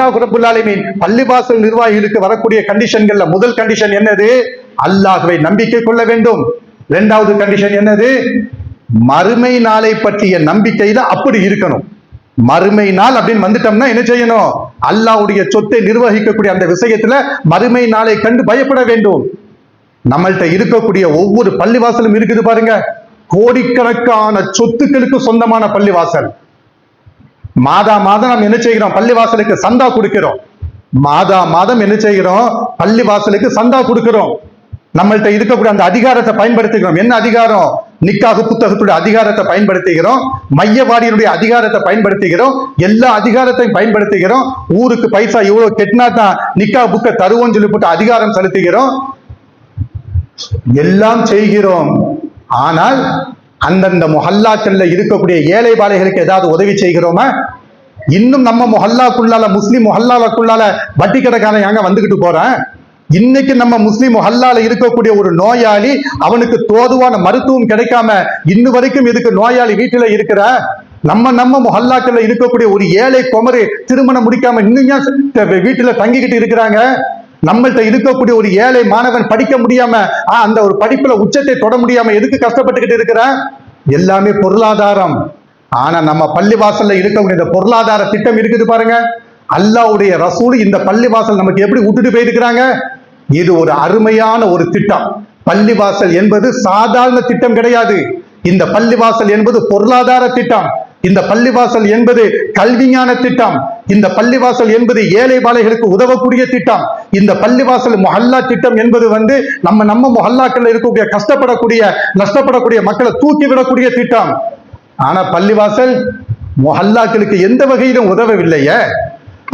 அல்லாஹ் ரபுல் ஆலமீன் பள்ளிவாசல் நிர்வாகிகளுக்கு வரக்கூடிய கண்டிஷன்கள்ல முதல் கண்டிஷன் என்னது? அல்லாஹுவை நம்பிக்கை கொள்ள வேண்டும். இரண்டாவது கண்டிஷன் என்னது? மறுமை நாளை பற்றிய நம்பிக்கையில அப்படி இருக்கணும். மறுமை நாள் அப்படின்னு வந்துட்டோம்னா என்ன செய்யணும்? அல்லாஹ்வுடைய சொத்தை நிர்வகிக்கக்கூடிய அந்த விஷயத்துல மறுமை நாளை கண்டு பயப்பட வேண்டும். நம்மள்ட்ட இருக்கக்கூடிய ஒவ்வொரு பள்ளிவாசலும் இருக்குது பாருங்க. கோடிக்கணக்கான சொத்துக்களுக்கு சொந்தமான பள்ளிவாசல். மாதா மாதம் நம்ம என்ன செய்கிறோம்? பள்ளிவாசலுக்கு சந்தா கொடுக்கிறோம். மாதா மாதம் என்ன செய்கிறோம்? பள்ளிவாசலுக்கு சந்தா கொடுக்கிறோம். நம்மள்ட்ட இருக்கக்கூடிய அந்த அதிகாரத்தை பயன்படுத்துகிறோம். என்ன அதிகாரம்? நிக்காக புத்தகத்துடைய அதிகாரத்தை பயன்படுத்துகிறோம். மையவாடியினுடைய அதிகாரத்தை பயன்படுத்துகிறோம். எல்லா அதிகாரத்தையும் பயன்படுத்துகிறோம். ஊருக்கு பைசா இவ்வளவு கெட்டினா தான் நிக்கா புக்கை தருவோம்னு சொல்லி போட்டு அதிகாரம் செலுத்துகிறோம். எல்லாம் செய்கிறோம். ஆனால் அந்தந்த முஹல்லாக்கள்ல இருக்கக்கூடிய ஏழை பாலைகளுக்கு ஏதாவது உதவி செய்கிறோமா? இன்னும் நம்ம முஹல்லாக்குள்ளால முஸ்லீம் முஹல்லாக்குள்ளால வட்டி கடைக்காரன் ஏங்க வந்துகிட்டு போறேன்? இன்னைக்கு நம்ம முஸ்லீம் முஹல்லால இருக்கக்கூடிய ஒரு நோயாளி அவனுக்கு தோதுவான மருத்துவம் கிடைக்காம இன்னும் வரைக்கும் இதுக்கு நோயாளி வீட்டுல இருக்கிற? நம்ம நம்ம முஹல்லாக்கள்ல இருக்கக்கூடிய ஒரு ஏழை குமரு திருமணம் முடிக்காம இன்னும் வீட்டுல தங்கிக்கிட்டு இருக்கிறாங்க? நம்மள்ட்ட இருக்கக்கூடிய ஒரு ஏழை மாணவன் படிக்க முடியாம ஆ, அந்த ஒரு படிப்புல உச்சத்தை தொட முடியாம எதுக்கு கஷ்டப்பட்டுக்கிட்டு இருக்கிற? எல்லாமே பொருளாதாரம். ஆனா நம்ம பள்ளிவாசல்ல இருக்கக்கூடிய இந்த பொருளாதார திட்டம் இருக்குது பாருங்க. அல்லாஹ்வுடைய ரசூல் இந்த பள்ளிவாசல் நமக்கு எப்படி விட்டுட்டு போயிருக்கிறாங்க? இது ஒரு அருமையான ஒரு திட்டம். பள்ளிவாசல் என்பது சாதாரண திட்டம் கிடையாது. இந்த பள்ளிவாசல் என்பது பொருளாதார திட்டம். இந்த பள்ளிவாசல் என்பது கல்விஞான திட்டம். இந்த பள்ளிவாசல் என்பது ஏழை பாலைகளுக்கு உதவக்கூடிய திட்டம். இந்த பள்ளிவாசல் மொஹல்லா திட்டம் என்பது வந்து நம்ம நம்ம மொஹல்லாக்கள் இருக்கக்கூடிய கஷ்டப்படக்கூடிய நஷ்டப்படக்கூடிய மக்களை தூக்கி விடக்கூடிய திட்டம். ஆனா பள்ளிவாசல் மொஹல்லாக்களுக்கு எந்த வகையிலும் உதவவில்லையே.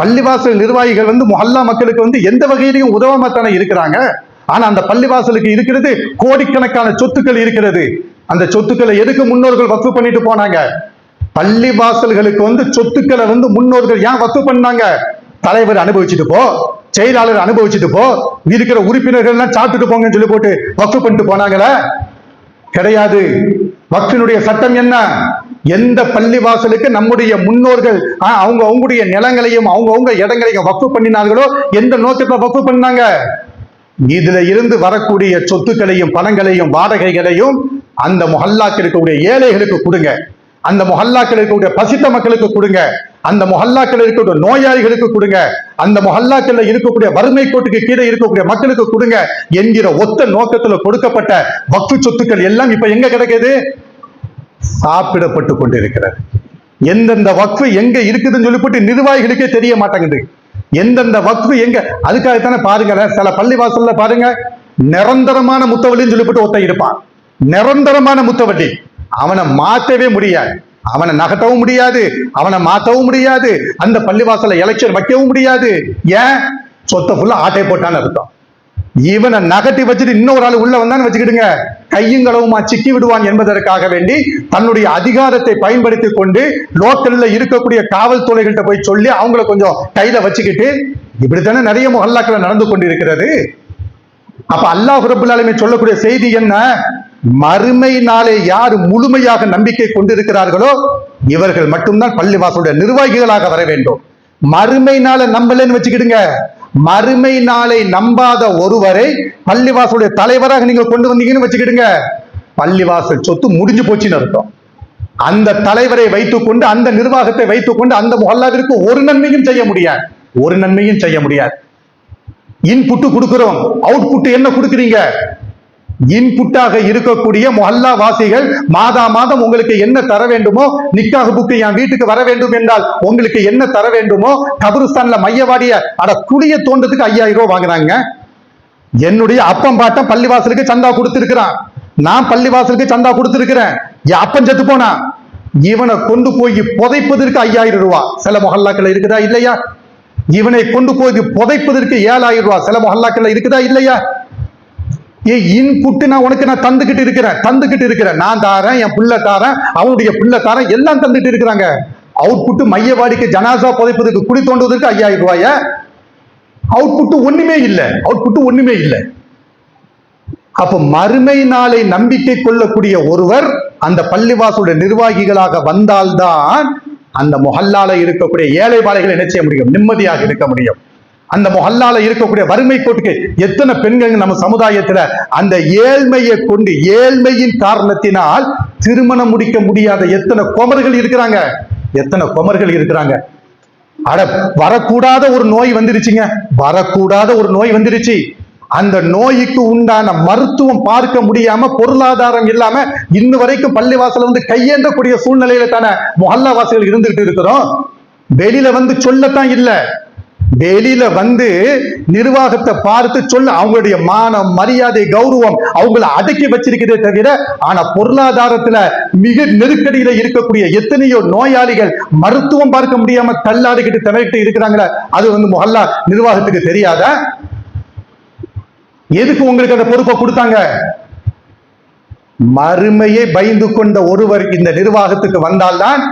பள்ளிவாசல் நிர்வாகிகள் வந்து மொஹல்லா மக்களுக்கு வந்து எந்த வகையிலையும் உதவாம தானே இருக்கிறாங்க. ஆனா அந்த பள்ளிவாசலுக்கு இருக்கிறது கோடிக்கணக்கான சொத்துக்கள் இருக்கிறது. அந்த சொத்துக்களை எதுக்கு முன்னோர்கள் வசூ பண்ணிட்டு போனாங்க? பள்ளிவாசல்களுக்கு வந்து சொத்துக்களை வந்து முன்னோர்கள் ஏன் வத்து பண்ணாங்க? தலைவர் அனுபவிச்சுட்டு போ செயலாளர் அனுபவிச்சுட்டு போ இருக்கிற உறுப்பினர்கள்லாம் சாப்பிட்டுட்டு போங்கன்னு சொல்லி போட்டு வக்கு பண்ணிட்டு போனாங்களே? கிடையாது. வக்ஃபினுடைய சட்டம் என்ன? எந்த பள்ளிவாசலுக்கு நம்முடைய முன்னோர்கள் ஆ, அவங்க அவங்களுடைய நிலங்களையும் அவங்க அவங்க இடங்களையும் வக்கு பண்ணினார்களோ எந்த நோக்கத்தை வக்கு பண்ணாங்க? இதுல இருந்து வரக்கூடிய சொத்துக்களையும் பணங்களையும் வாடகைகளையும் அந்த முஹல்லாக்கள் இருக்கக்கூடிய ஏழைகளுக்கு கொடுங்க. அந்த முஹல்லாக்கள் இருக்கக்கூடிய பசித்த மக்களுக்கு கொடுங்க. அந்த முஹல்லாக்கள் இருக்கக்கூடிய நோயாளிகளுக்கு கொடுங்க. அந்த முஹல்லாக்கள் இருக்கக்கூடிய வறுமை கோட்டுக்கு கீழே இருக்கக்கூடிய மக்களுக்கு கொடுங்க என்கிற ஒத்த நோக்கத்துல கொடுக்கப்பட்ட வக்ஃபு சொத்துக்கள் எல்லாம் இப்ப எங்க கிடைக்குது? சாப்பிடப்பட்டு கொண்டிருக்கிறது. எந்தெந்த வக்ஃபு எங்க இருக்குதுன்னு சொல்லிப்பட்டு நிர்வாகிகளுக்கே தெரிய மாட்டேங்குது. எந்தெந்த வக்ஃபு எங்க? அதுக்காகத்தானே பாருங்களேன் சில பள்ளிவாசல்ல பாருங்க நிரந்தரமான முத்தவள்ளின்னு சொல்லிப்பட்டு ஒத்த இருப்பான். நிரந்தரமான முத்தவள்ளி. அவனை மாற்றவே முடியாது. அவனை நகட்டவும் முடியாது. அவனை மாற்றவும் முடியாது. அந்த பள்ளிவாசல எலெக்ஷன் வைக்கவும் முடியாது. ஏன்? சொத்தை ஃபுல்லா ஆட்டை போட்டான்னு அர்த்தம். இவனை நகட்டி வச்சுட்டு இன்னொரு ஆள் உள்ள வந்தான்னு வச்சுக்கிடுங்க. கையுங்களவுமா சிக்கி விடுவான் என்பதற்காக வேண்டி தன்னுடைய அதிகாரத்தை பயன்படுத்தி கொண்டு லோக்கல்ல இருக்கக்கூடிய காவல்துறைகள்கிட்ட போய் சொல்லி அவங்கள கொஞ்சம் கையில வச்சுக்கிட்டு இப்படித்தானே நிறைய முகல்லாக்கள் நடந்து கொண்டிருக்கிறது? அப்ப அல்லாஹ் ரபுல்லாலுமே சொல்லக்கூடிய செய்தி என்ன? மறுமை நாளே யார் முழுமையாக நம்பிக்கை கொண்டிருக்கிறார்களோ இவர்கள் மட்டும்தான் பள்ளிவாசலுடைய நிர்வாகிகளாக வர வேண்டும். மறுமை நாளை நம்பலன்னு வச்சுக்கிடுங்க. மறுமை நாளை நம்பாத ஒருவரை பள்ளிவாசலுடைய தலைவராக நீங்க கொண்டு வந்தீங்கன்னு வச்சுக்கிடுங்க. பள்ளிவாசல் சொத்து முடிஞ்சு போச்சுன்னு அர்த்தம். அந்த தலைவரை வைத்துக்கொண்டு அந்த நிர்வாகத்தை வைத்துக்கொண்டு அந்த முகல்லாவிற்கு ஒரு நன்மையும் செய்ய முடியாது. ஒரு நன்மையும் செய்ய முடியாது. இன்புட்டு கொடுக்கிறோம். அவுட்புட் என்ன கொடுக்குறீங்க? இன்புட்டாக இருக்கக்கூடிய மொஹல்லா வாசிகள் மாதா மாதம் உங்களுக்கு என்ன தர வேண்டுமோ நிக்காக புக்கு என் வீட்டுக்கு வர வேண்டும் என்றால் உங்களுக்கு என்ன தர வேண்டுமோ கபருஸ்தான்ல மையவாடிய அட குழிய தோன்றதுக்கு ஐயாயிரம் ரூபாய் வாங்குறாங்க. என்னுடைய அப்பம் பாட்டம் பள்ளிவாசலுக்கு சந்தா கொடுத்திருக்கிறான். நான் பள்ளிவாசலுக்கு சந்தா கொடுத்திருக்கிறேன். என் அப்பன் செத்து போனா இவனை கொண்டு போய் புதைப்பதற்கு ஐயாயிரம் ரூபாய் சில மொஹல்லாக்கள் இருக்குதா இல்லையா? இவனை கொண்டு போய் புதைப்பதற்கு ஏழாயிரம் ரூபாய் சில மொஹல்லாக்கள் இருக்குதா இல்லையா? ஏ இன்புட்டு நான் உனக்கு நான் தந்துக்கிட்டு இருக்கிறேன் தந்துக்கிட்டு இருக்கிறேன். நான் தாரேன் என் புள்ள தாரேன் அவனுடைய புள்ள தாரேன் எல்லாம் தந்துட்டு இருக்கிறாங்க. அவுட்புட்டு மையவாடிக்கு ஜனாசா புதைப்பதற்கு குடி தோண்டுவதற்கு ஐயாயிரம் ரூபாய? அவுட்புட்டு ஒண்ணுமே இல்லை. அவுட்புட்டு ஒண்ணுமே இல்லை. அப்ப மறுமை நாளை நம்பிக்கை கொள்ளக்கூடிய ஒருவர் அந்த பள்ளிவாசலுடைய நிர்வாகிகளாக வந்தால்தான் அந்த முஹல்லால இருக்கக்கூடிய ஏழை பாலைகள் என்ன செய்ய முடியும்? நிம்மதியாக இருக்க முடியும். அந்த மொஹல்லால இருக்கக்கூடிய வறுமை கோட்டுக்கு எத்தனை பெண்கள் நம்ம சமுதாயத்துல அந்த ஏழ்மையை கொண்டு ஏழ்மையின் காரணத்தினால் திருமணம் முடிக்க முடியாத எத்தனை குமர்கள் இருக்கிறாங்க? எத்தனை குமர்கள் இருக்கிறாங்க? அட வரக்கூடாத ஒரு நோய் வந்துருச்சுங்க. வரக்கூடாத ஒரு நோய் வந்துருச்சு. அந்த நோய்க்கு உண்டான மருத்துவம் பார்க்க முடியாம பொருளாதாரம் இல்லாம இன்ன வரைக்கும் பள்ளிவாசல வந்து கையேந்தக்கூடிய சூழ்நிலையில தானே மொஹல்லா வாசிகள் இருந்துகிட்டு இருக்கிறோம்? வெளியில வந்து சொல்லத்தான் இல்லை. வெளியில வந்து நிர்வாகத்தை பார்த்து சொல்ல அவங்களுடைய மானம் மரியாதை கௌரவம் அவங்கள அடக்கி வச்சிருக்கிறதே தவிர ஆனா பொருளாதாரத்துல மிக நெருக்கடியில இருக்கக்கூடிய எத்தனையோ நோயாளிகள் மருத்துவம் பார்க்க முடியாம தள்ளாடிக்கிட்டு திணறிட்டு இருக்கிறாங்களே அது வந்து மொஹல்லா நிர்வாகத்துக்கு தெரியாத? எதுக்கு உங்களுக்கு அந்த பொறுப்பை கொடுத்தாங்க? மறுமையை பயந்து கொண்ட ஒருவர் இந்த நிர்வாகத்துக்கு வந்தால்தான்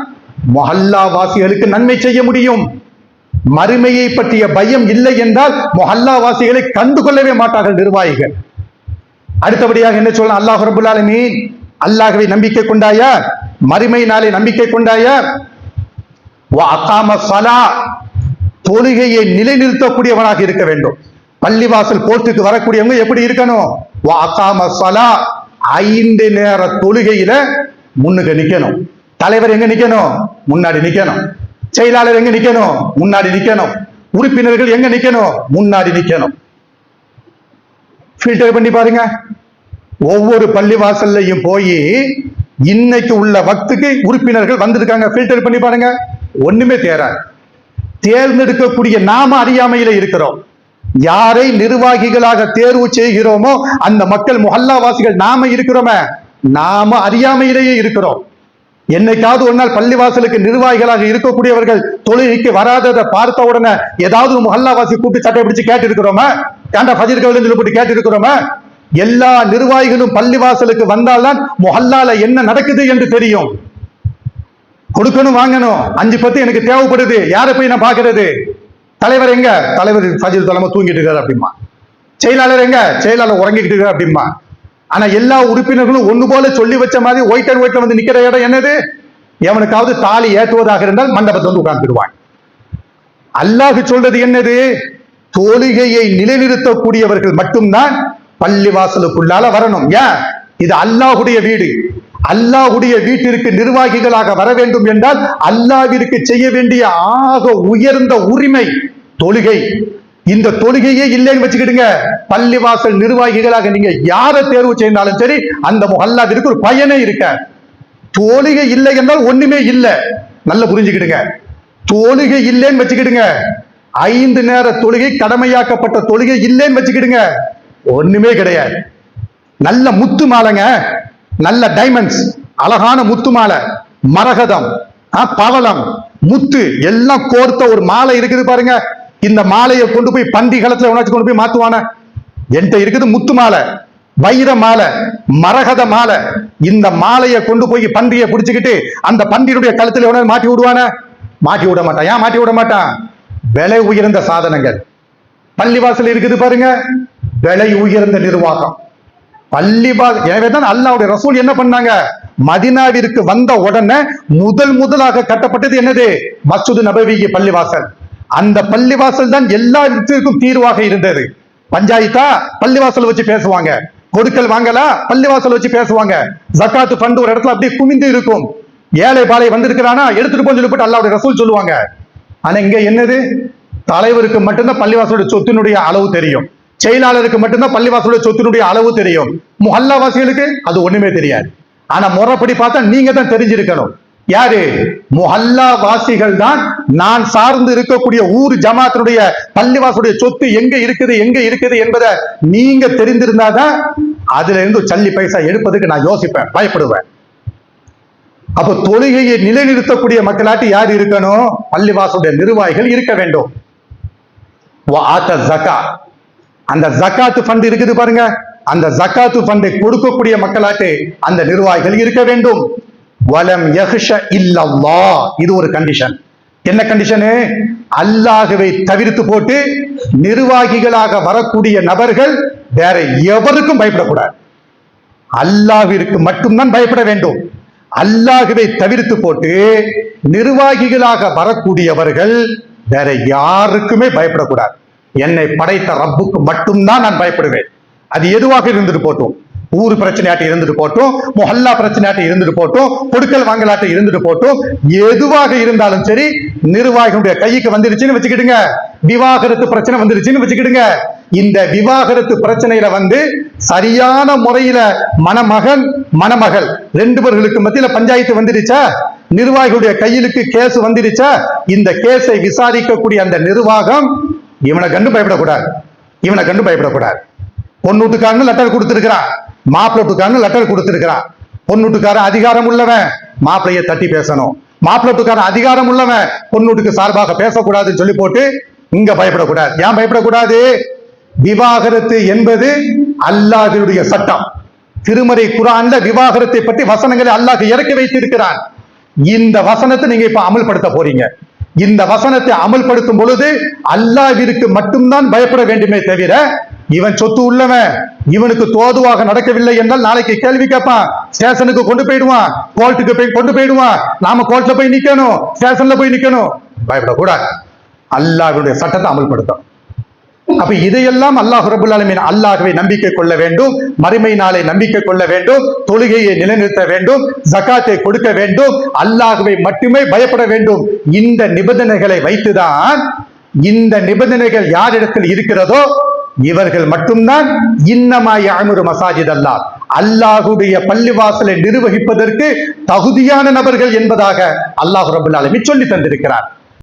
மொஹல்லா வாசிகளுக்கு நன்மை செய்ய முடியும். மறுமையை பற்றிய பயம் இல்லை என்றால் மொஹல்லா வாசிகளை கண்டுகொள்ளவே மாட்டார்கள் நிர்வாகிகள். அடுத்தபடியாக என்ன சொல்லலாம் அல்லாஹ் ரபுல் அல்லாஹவை நம்பிக்கை கொண்டாயா? மறுமை நாளை நம்பிக்கை கொண்டாயா? தொழுகையை நிலைநிறுத்தக்கூடியவனாக இருக்க வேண்டும். பள்ளிவாசல் போர்த்துக்கு வரக்கூடியவங்க எப்படி இருக்கணும்? ஐந்து நேர தொழுகையில முன்னுக்கு நிக்கணும். தலைவர் எங்க நிக்கணும்? முன்னாடி நிக்கணும். செயலாளர் எங்க நிக்கணும்? முன்னாடி நிக்கணும். உறுப்பினர்கள் எங்க நிக்கணும்? முன்னாடி நிக்கணும். ஃபில்டர் பண்ணி பாருங்க. ஒவ்வொரு பள்ளிவாசல்லையும் போய் இன்னைக்கு உள்ள வக்துக்கு உறுப்பினர்கள் வந்திருக்காங்க. ஃபில்டர் பண்ணி பாருங்க. ஒண்ணுமே தேராது. தேர்ந்தெடுக்கக்கூடிய நாம அறியாமையில இருக்கிறோம். யாரை நிர்வாகிகளாக தேர்வு செய்கிறோமோ அந்த மக்கள் முஹல்லாவாசிகள் நாம இருக்கிறோமே. நாம அறியாமையிலேயே இருக்கிறோம். என்னைக்காவது ஒரு நாள் பள்ளிவாசலுக்கு நிர்வாகிகளாக இருக்கக்கூடியவர்கள் தொழுகைக்கு வராததை பார்த்த உடனே ஏதாவது ஒரு முஹல்லாவாசி கூப்பிட்டு சட்டை பிடிச்சு கேட்டு இருக்கிறோமா கேண்டா ஃபஜர் கவிழ்ந்து சொல்லி போட்டு கேட்டு இருக்கிறோமா எல்லா நிர்வாகிகளும் பள்ளிவாசலுக்கு வந்தால்தான் முஹல்லால என்ன நடக்குது என்று தெரியும். கொடுக்கணும் வாங்கணும். அஞ்சு பத்து எனக்கு தேவைப்படுது. யாரை போய் நான் பாக்குறது தலைவர் எங்க? தலைவர் ஃபஜர் தலைமை தூங்கிட்டு இருக்காரு அப்படிமா செயலாளர் எங்க? செயலாளர் உறங்கிக்கிட்டு இருக்காரு அப்படிமா ஆனா எல்லா உறுப்பினர்களும் ஒண்ணு போல சொல்லி வச்ச மாதிரி ஒயிட் அண்ட் ஒயிட்ல வந்து நிக்கிற இடம் என்னது? எவனுக்காவது தாலி ஏற்றுவதாக இருந்தால் மண்டபத்தை வந்து உட்கார்ந்துடுவான். அல்லாஹ் சொல்றது என்னது? தொழுகையை நிலைநிறுத்தக்கூடியவர்கள் மட்டும்தான் பள்ளிவாசலுக்குள்ளால வரணும். ஏன்? இது அல்லாஹுடைய வீடு. அல்லாஹுடைய வீட்டிற்கு நிர்வாகிகளாக வர வேண்டும் என்றால் அல்லாவிற்கு செய்ய வேண்டிய ஆக உயர்ந்த உரிமை தொழுகை. இந்த தொழுகையே இல்லைன்னு வச்சுக்கிடுங்க. பள்ளிவாசல் நிர்வாகிகளாக நீங்க யாரை தேர்வு செய்தாலும் சரி அந்த முகல்லாவிற்கு ஒரு பயனே இருக்க தொழுகை இல்லை என்றால் ஒண்ணுமே இல்லை. நல்லா புரிஞ்சுக்கிடுங்க. தொழுகை இல்லைன்னு வச்சுக்கிடுங்க. ஐந்து நேர தொழுகை கடமையாக்கப்பட்ட தொழுகை இல்லைன்னு வச்சுக்கிடுங்க. ஒண்ணுமே கிடையாது. நல்ல முத்து மாலைங்க. நல்ல டைமண்ட்ஸ் அழகான முத்து மாலை. மரகதம். ஆ, பவளம். முத்து. எல்லாம் கோர்த்த ஒரு மாலை இருக்குது பாருங்க. இந்த மாலையை கொண்டு போய் பண்டி காலத்துல உணர்ச்சி கொண்டு போய் மாத்துவான? என்கிட்ட இருக்குது முத்து மாலை வைர மாலை மரகத மாலை. இந்த மாலையை கொண்டு போய் பன்றியை பிடிச்சுக்கிட்டு அந்த பன்றியுடைய கழுத்துல எவனாவது மாட்டி விடுவான? மாட்டி விட மாட்டான். ஏன் மாட்டி விட மாட்டான்? விலை உயர்ந்த சாதனங்கள். பள்ளிவாசல் இருக்குது பாருங்க. விலை உயர்ந்த நிர்வாகம். பள்ளிவா எனவே தான் அல்லாவுடைய ரசூல் என்ன பண்ணாங்க? மதினாவிற்கு வந்த உடனே முதல் முதலாக கட்டப்பட்டது என்னது? மசூது நபவிக்கு பள்ளிவாசல். அந்த பள்ளிவாசல் தான் எல்லா விதத்திற்கும் தீர்வாக இருந்தது. பஞ்சாயத்தா பள்ளிவாசல் வச்சு பேசுவாங்க. கொடுக்கல் வாங்கலா பள்ளிவாசல் வச்சு பேசுவாங்க. ஜக்காத்து ஃபண்ட் ஒரு இடத்துல அப்படியே குமிந்து இருக்கும். ஏழை பாலை வந்திருக்கிறானா எடுத்துட்டு போய் சொல்லிட்டு அல்லாவுடைய ரசூல் சொல்லுவாங்க. ஆனா இங்க என்னது? தலைவருக்கு மட்டும்தான் பள்ளிவாசலுடைய சொத்தினுடைய அளவு தெரியும். செயலாளருக்கு மட்டும்தான் பள்ளிவாசலுடைய சொத்தினுடைய அளவு தெரியும். முஹல்லாவாசிகளுக்கு அது ஒண்ணுமே தெரியாது. ஆனா முறைப்படி பார்த்தா நீங்க தான் தெரிஞ்சிருக்கணும். யாரு? முஹல்லா வாசிகள் தான் நான் சார்ந்து இருக்கக்கூடிய ஊர் ஜமாத்தினுடைய பள்ளிவாசுடைய சொத்து எங்க இருக்குது எங்க இருக்குது என்பதை நீங்க தெரிந்திருந்தாதான் அதுல இருந்து சல்லி பைசா எடுப்பதுக்கு நான் யோசிப்பேன் பயப்படுவேன். அப்ப தொழுகையை நிலைநிறுத்தக்கூடிய மக்களாட்டி யார் இருக்கணும்? பள்ளிவாசுடைய நிர்வாகிகள் இருக்க வேண்டும். அந்த ஜக்காத்து ஃபண்ட் இருக்குது பாருங்க. அந்த ஜக்காத்து ஃபண்டை கொடுக்கக்கூடிய மக்களாட்டு அந்த நிர்வாகிகள் இருக்க வேண்டும். வலம் யஹ்ஷ இல்லல்லா இது ஒரு கண்டிஷன் என்ன கண்டிஷனு அல்லாகவே தவிர்த்து போட்டு நிர்வாகிகளாக வரக்கூடிய நபர்கள் வேற எவருக்கும் பயப்படக்கூடாது. அல்லாஹிற்கு மட்டும்தான் பயப்பட வேண்டும். அல்லாகவே தவிர்த்து போட்டு நிர்வாகிகளாக வரக்கூடியவர்கள் வேற யாருக்குமே பயப்படக்கூடாது. என்னை படைத்த ரப்புக்கு மட்டும்தான் நான் பயப்படுவேன். அது எதுவாக இருந்துட்டு போட்டோம்? ஊர் பிரச்சனையாட்டம் இருந்துட்டு போட்டும் மொஹல்லா பிரச்சனையாட்டம் இருந்துட்டு போட்டும் கொடுக்கல் வாங்கலாட்ட இருந்துட்டு போட்டும். எதுவாக இருந்தாலும் சரி நிர்வாகிகளுடைய கைக்கு வந்துருச்சுன்னு வச்சுக்கிடுங்க. விவாகரத்து பிரச்சனை வந்துருச்சுன்னு வச்சுக்கிடுங்க. இந்த விவாகரத்து பிரச்சனையில வந்து சரியான முறையில மணமகன் மணமகள் ரெண்டு பேர்களுக்கு மத்தியில பஞ்சாயத்து வந்துருச்சா நிர்வாகிகளுடைய கையிலுக்கு கேஸ் வந்துருச்சா இந்த கேஸை விசாரிக்கக்கூடிய அந்த நிர்வாகம் இவனை கண்டு பயப்படக்கூடாது. இவனை கண்டு பயப்படக்கூடாது. பொண்ணூட்டுக்காரன் லெட்டர் கொடுத்துருக்கிறான். மாப்பிள்ளட்டுக்காரன் லெட்டர் கொடுத்துருக்கிறான். பொண்ணூட்டுக்காரன் அதிகாரம் உள்ளவன். மாப்பிளையை தட்டி பேசணும். மாப்பிள்ளட்டுக்காரன் அதிகாரம் உள்ளவன். பொண்ணூட்டுக்கு சார்பாக பேசக்கூடாதுன்னு சொல்லி போட்டு இங்க பயப்படக்கூடாது. ஏன் பயப்படக்கூடாது? விவாகரத்து என்பது அல்லாஹ்வுடைய சட்டம். திருமறை குரான்ல விவாகரத்தை பற்றி வசனங்களை அல்லாஹ் இறக்கி வைத்திருக்கிறான். இந்த வசனத்தை நீங்க இப்ப அமல்படுத்த போறீங்க. இந்த வசனத்தை அமல்படுத்தும் பொழுது அல்லாஹிற்கு மட்டும்தான் பயப்பட வேண்டுமே தவிர இவன் சொத்து உள்ளவன். இவனுக்கு தோதுவாக நடக்கவில்லை என்றால் நாளைக்கு கேள்வி கேட்பான். ஸ்டேஷனுக்கு கொண்டு போயிடுவான். கோர்ட்டுக்கு போய் கொண்டு போயிடுவான். நாம கோர்ட்ல போய் நிக்கணும். ஸ்டேஷன்ல போய் நிக்கணும். பயப்படக்கூடாது. அல்லாஹ்வுடைய சட்டத்தை அமல்படுத்தும் அப்ப இதையெல்லாம் அல்லாஹ் ரபுல் ஆலமீன் அல்லாஹ்வை நம்பிக்கை கொள்ள வேண்டும். மறுமை நாளை நம்பிக்கை கொள்ள வேண்டும். தொழுகையை நிலைநிறுத்த வேண்டும். ஜக்காத்தை கொடுக்க வேண்டும். அல்லாஹ்வை மட்டுமே பயப்பட வேண்டும். இந்த நிபந்தனைகளை வைத்துதான் இந்த நிபந்தனைகள் யாரிடத்தில் இருக்கிறதோ இவர்கள் மட்டும்தான் இன்னமாய் அமுரு மசாஜித் அல்லா அல்லாஹுடைய பள்ளிவாசலை நிர்வகிப்பதற்கு தகுதியான நபர்கள் என்பதாக அல்லாஹ் ரபுல்லாலுமே சொல்லி தந்திருக்கிறார்.